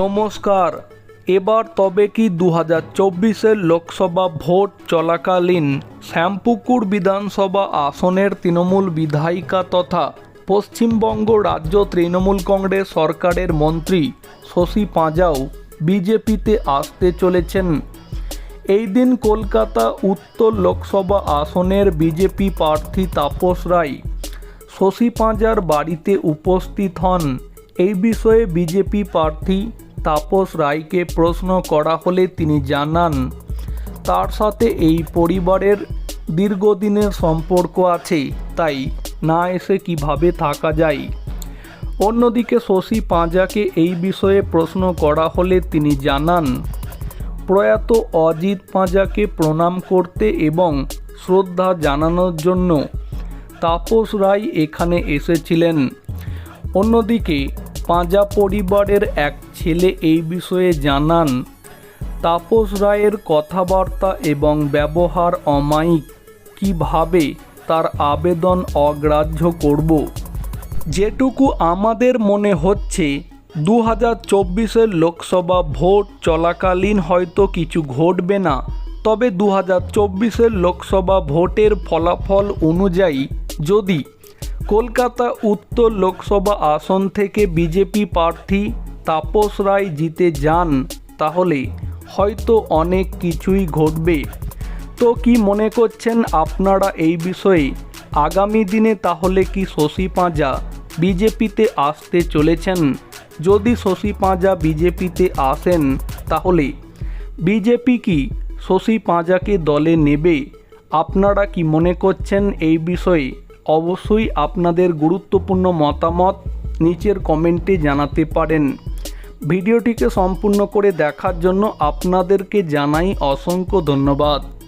নমস্কার। এবার তবে কি দু হাজার চব্বিশের লোকসভা ভোট চলাকালীন শ্যামপুকুর বিধানসভা আসনের তৃণমূল বিধায়িকা তথা পশ্চিমবঙ্গ রাজ্য তৃণমূল কংগ্রেস সরকারের মন্ত্রী শশী পাঁজাও বিজেপিতে আসতে চলেছেন। এই দিন কলকাতা উত্তর লোকসভা আসনের বিজেপি প্রার্থী তাপস রায় শশী পাঁজার বাড়িতে উপস্থিত হন। এই বিষয়ে বিজেপি প্রার্থী তাপস রায়কে প্রশ্ন করা হলে তিনি জানান, তার সাথে এই পরিবারের দীর্ঘদিনের সম্পর্ক আছে, তাই না এসে কীভাবে থাকা যায়? অন্যদিকে শশী পাঁজাকে এই বিষয়ে প্রশ্ন করা হলে তিনি জানান, প্রয়াত অজিত পাঁজাকে প্রণাম করতে এবং শ্রদ্ধা জানানোর জন্য তাপস রায় এখানে এসেছিলেন। অন্যদিকে পাঁজা পরিবারের এক ছেলে এই বিষয়ে জানান, তাপস রায়ের কথাবার্তা এবং ব্যবহার অমায়িক। কীভাবে তার আবেদন অগ্রাহ্য করব? যেটুকু আমাদের মনে হচ্ছে দু হাজার চব্বিশের লোকসভা ভোট চলাকালীন হয়তো কিছু ঘটবে না, তবে দু হাজার চব্বিশের লোকসভা ভোটের ফলাফল অনুযায়ী যদি কলকাতা উত্তর লোকসভা আসন থেকে বিজেপি প্রার্থী তাপস রায় জিতে যান, তাহলে হয়তো অনেক কিছুই ঘটবে। তো কি মনে করছেন আপনারা এই বিষয়ে? আগামী দিনে তাহলে কি শশী পাঁজা বিজেপিতে আসতে চলেছেন? যদি শশী পাঁজা বিজেপিতে আসেন, তাহলে বিজেপি কি শশী পাঁজাকে দলে নেবে? আপনারা কি মনে করছেন এই বিষয়ে? অবশ্যই আপনাদের গুরুত্বপূর্ণ মতামত নিচের কমেন্টে জানাতে পারেন। ভিডিওটিকে সম্পূর্ণ করে দেখার জন্য আপনাদেরকে জানাই অসংখ্য ধন্যবাদ।